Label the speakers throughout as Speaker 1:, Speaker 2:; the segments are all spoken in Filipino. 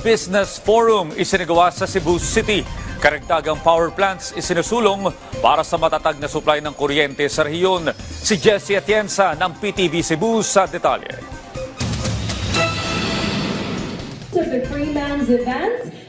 Speaker 1: Business Forum isinagawa sa Cebu City. Karagdagang power plants isinusulong para sa matatag na supply ng kuryente sa rehiyon. Si Jessie Atienza ng PTV Cebu sa detalye.
Speaker 2: to the Freeman's events and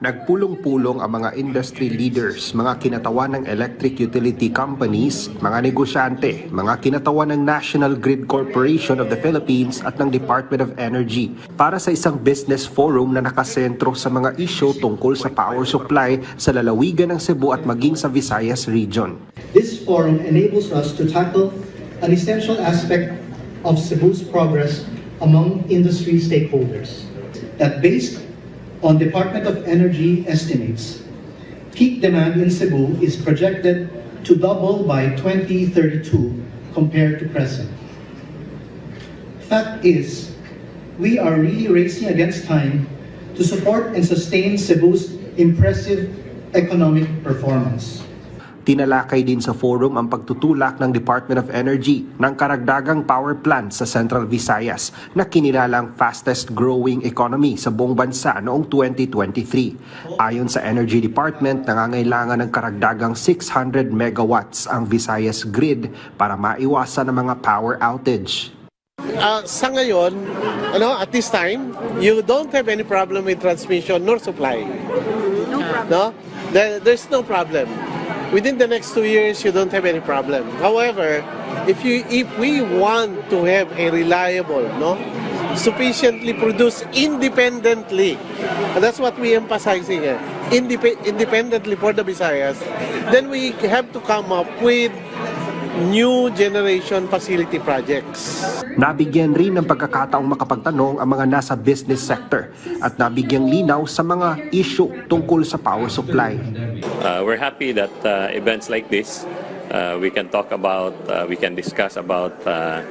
Speaker 3: Nagpulong-pulong ang mga industry leaders, mga kinatawan ng electric utility companies, mga negosyante, mga kinatawan ng National Grid Corporation of the Philippines at ng Department of Energy para sa isang business forum na nakasentro sa mga isyo tungkol sa power supply sa lalawigan ng Cebu at maging sa Visayas region.
Speaker 4: This forum enables us to tackle an essential aspect of Cebu's progress among industry stakeholders. That based on Department of Energy estimates, peak demand in Cebu is projected to double by 2032 compared to present. Fact is, we are really racing against time to support and sustain Cebu's impressive economic performance.
Speaker 3: Tinalakay din sa forum ang pagtutulak ng Department of Energy ng karagdagang power plant sa Central Visayas na kinilalang fastest growing economy sa buong bansa noong 2023. Ayon sa Energy Department, nangangailangan ng karagdagang 600 megawatts ang Visayas grid para maiwasan ang mga power outage.
Speaker 5: uh, sa ngayon, ano, at this time, you don't have any problem with transmission nor supply. No problem. No? There, there's no problem. Within the next two years, you don't have any problem. However, if you if we want to have a reliable, no, sufficiently produced independently, and that's what we emphasizing here, indep- independently for the Visayas, then we have to come up with new generation facility projects.
Speaker 3: Nabigyan rin ng pagkakataong makapagtanong ang mga nasa business sector at nabigyang linaw sa mga issue tungkol sa power supply.
Speaker 6: Uh, we're happy that uh, events like this, uh, we can talk about, uh, we can discuss about uh,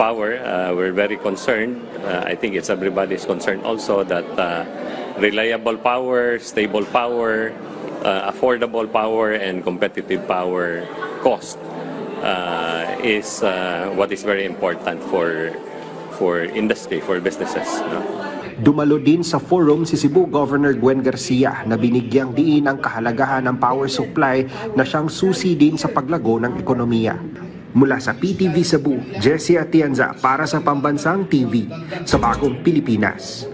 Speaker 6: power. Uh, we're very concerned. Uh, I think it's everybody's concern also that uh, reliable power, stable power, uh, affordable power, and competitive power cost uh, is uh, what is very important for for industry, for businesses. no?
Speaker 3: Dumalo din sa forum si Cebu Governor Gwen Garcia na binigyang diin ang kahalagahan ng power supply na siyang susi din sa paglago ng ekonomiya. Mula sa PTV Cebu, Jessie Atienza para sa Pambansang TV sa Bagong Pilipinas.